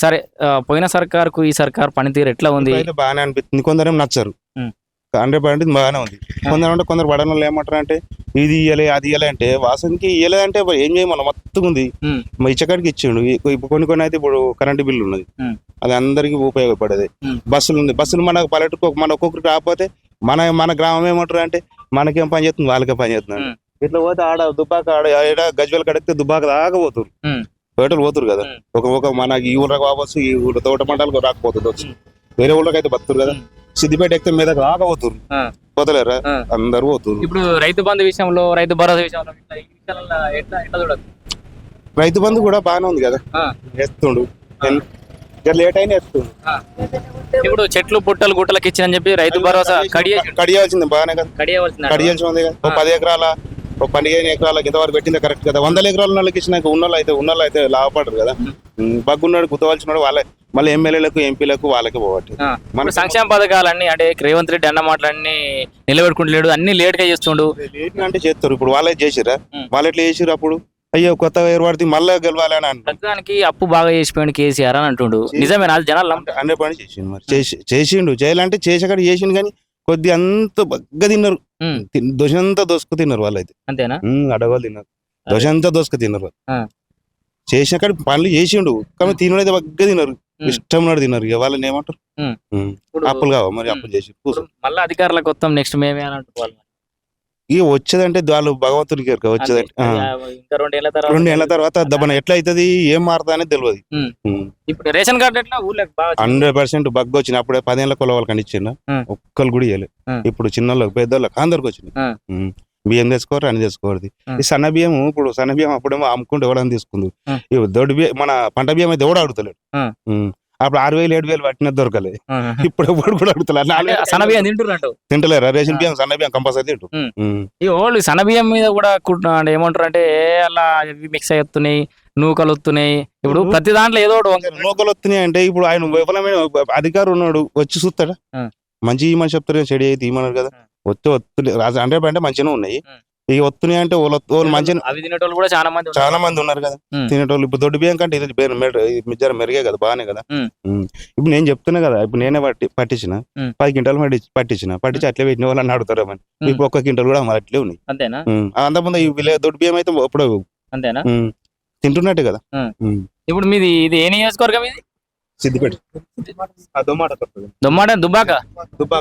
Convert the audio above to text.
సరే పోయిన సర్కార్కు ఈ సర్కార్ పనితీరు ఎట్లా ఉంది? బాగానే అనిపిస్తుంది. కొందరేం నచ్చరు. హండ్రెడ్ పర్సెంట్ బాగానే ఉంది. కొందరు అంటే కొందరు పడన వాళ్ళు ఏమంటారు అంటే ఇది ఇయ్యలే అది ఇయ్యలే అంటే వాసనకి ఇయ్యలే అంటే ఏం చేయమన్నా మొత్తం ఉంది. ఇచ్చకాడికి ఇచ్చిండు. కొన్ని కొన్ని అయితే ఇప్పుడు కరెంటు బిల్లు ఉన్నది. అది అందరికీ ఉపయోగపడేది. బస్సులు ఉంది. బస్సులు మన పల్లెటూరు మన ఒక్కొక్కరికి రాకపోతే మన మన గ్రామం ఏమంటారు అంటే మనకేం పని చేస్తుంది? వాళ్ళకే పని చేస్తుంది. ఇట్లా పోతే ఆడ దుబ్బాక ఆడ గజ్వేల్ కడిగితే దుబ్బాక దాకా పోతురు పేటలు పోతురు కదా. ఒక ఒక మన ఈ ఊళ్ళకి రావచ్చు ఈ ఊళ్ళో తోట మండలకు రాకపోతుంది వచ్చి. వేరే ఊళ్ళకి అయితే బతురు కదా. సిద్దిపేట ఎక్కితే మీద రాక పోతురు ఆ. పోతలేరా. అందరు పోతురు ఇప్పుడు రైతు బంధు విషయంలో రైతు భరోసా విషయంలో రైతు బంధు కూడా బాగానే ఉంది కదా. వేస్తుండు లేట్ అయినా వేస్తుండు ఇప్పుడు చెట్లు పుట్టలు గుట్టలకు ఇచ్చిన చెప్పి రైతు భరోసా కడియ కడియాల్సింది బాగానే కదా. కడియవలసిన కడియాల్సి ఉంది కదా. పది ఎకరాల ఒక పదిహేను ఎకరాలకు ఇంతవరకు పెట్టింది కరెక్ట్ కదా. వందల ఎకరాల వాళ్ళకి ఇచ్చినాక ఉన్నోళ్ళు అయితే ఉన్నోళ్ళు అయితే లాభపడరు కదా. బగ్గున్నాడు గుర్తవలసినాడు వాళ్ళే. మళ్ళీ ఎమ్మెల్యేలకు ఎంపీలకు వాళ్ళకి పోవట్టు మన సంక్షేమ పథకాలన్నీ అంటే రేవంత్ రెడ్డి అన్న మాటలన్నీ నిలబెట్టుకుంటలేడు అన్ని లేట్గా చేస్తుండు లేట్ అంటే చేస్తారు. ఇప్పుడు వాళ్ళే చేసిరా. వాళ్ళు ఎట్లా చేసిరు అప్పుడు? అయ్యో కొత్తగా ఏర్పడితే మళ్ళీ గెలవాలి అని ప్రస్తుతానికి అప్పు బాగా చేసిపోయింది కేసీఆర్ అని అంటుండు. నిజమేనా? అది జనాలు. హండ్రెడ్ పని చేసిండు మరి. చేసి చేసిండు. చేయాలంటే చేసేకాడ చేసిండు కానీ కొద్ది అంత బగ్గ తిన్నారు. తిన్- దోశంతా దోసుకు తిన్నారు వాళ్ళైతే. అంతేనా? ఉం, అడగోలు తిన్నారు. దోశంతా దోసుకు తిన్నారు వాళ్ళు. చేసిన కాడ పనులు చేసిండు. కానీ తినడైతే బగ్గ తిన్నారు. ఇష్టం నాడు తిన్నారు. ఇక వాళ్ళని ఏమంటారు? అప్పులు కావా మరి. అప్పులు చేసి మళ్ళీ అధికారులకు వస్తాం. నెక్స్ట్ మేమే అని అంటారు వాళ్ళు. ఇక వచ్చేదంటే వాళ్ళు భగవంతుడికి ఎరుక వచ్చేదంటే అంతే. ఆ. అది ఇంకా రెండు ఏళ్ళ తర్వాత దబ్బన ఎట్లా అవుతుంది ఏం మారుతా అనేది తెలియదు. ఇప్పుడు రేషన్ కార్డు ఎట్లా ఊళ్ళకి హండ్రెడ్ పర్సెంట్ బగ్గు వచ్చింది అప్పుడే పదేళ్ళ కొల వాళ్ళకి ఇచ్చిండ ఆ. ఒక్కరు కూడా ఇవ్వలేదు. ఇప్పుడు చిన్నోళ్ళకి పెద్దోళ్ళకి అందరికి వచ్చింది. బియ్యం తెచ్చుకోరు అని తెచ్చుకోరు. ఈ సన్న బియ్యం ఇప్పుడు సన్న బియ్యం అప్పుడేమో అమ్ముకుంటే ఎవడని తీసుకుంది దొడ్డు బియ్యం మన పంట బియ్యం అయితే ఎవడు అడుగుతలేడు ఆ. ఉం. అప్పుడు ఆరు వేలు ఏడు వేలు పట్టిన దొరకలేదు ఇప్పుడు ఎవడు కూడా సన్న బియ్యం తింటున్నారు తింటలేరా? రేషన్. బియ్యం సన్న బియ్యం కంపల్సరీ తింటు. ఈ ఓళ్ళు సన్న బియ్యం మీద కూడా ఏమంటారు అంటే ఏ అలా మిక్స్ అవుతున్నాయి నూకలు వస్తున్నాయి ఇప్పుడు ప్రతి దాంట్లో ఏదో నూకలు వస్తున్నాయి అంటే ఇప్పుడు ఆయన విఫలమైన అధికారం ఉన్నాడు వచ్చి చూస్తాడా. మంచి ఇమని చెప్తారు చెడు అయితే ఇమన్నారు కదా. రాజు హండ్రెడ్ అంటే మంచిగా ఉన్నాయి. ఇక వస్తున్నాయి అంటే వాళ్ళు మంచి అవి తినేటోళ్ళు కూడా చాలా మంది ఉన్నారు. చాలా మంది ఉన్నారు కదా. తినేటోళ్ళు ఇప్పుడు దొడ్డు బియ్యం కంటే ఇది బే- మెడ- ఇది జర మెరుగే కదా బాగానే కదా. ఇప్పుడు నేను చెప్తున్నా కదా ఇప్పుడు నేనే పట్టి పట్టించిన. పది క్వింటాలు పట్టి పట్టించిన పట్టించి అట్లే పెట్టిన వాళ్ళని అడుగుతారు ఉం. ఇప్పుడు ఒక్క క్వింటాల్ కూడా మరి అట్లే ఉన్నాయి అంతేనా ఉం. అంతకుముందు ఈ విలే దొడ్డు బియ్యం అయితే ఇప్పుడు అంతేనా. తింటున్నట్టే కదా. ఇప్పుడు మీది ఇది ఏ నియోజకవర్గం ఇది సిద్దిపేట దొమ్మాట. దొమ్మాట దుబ్బాక దుబ్బాక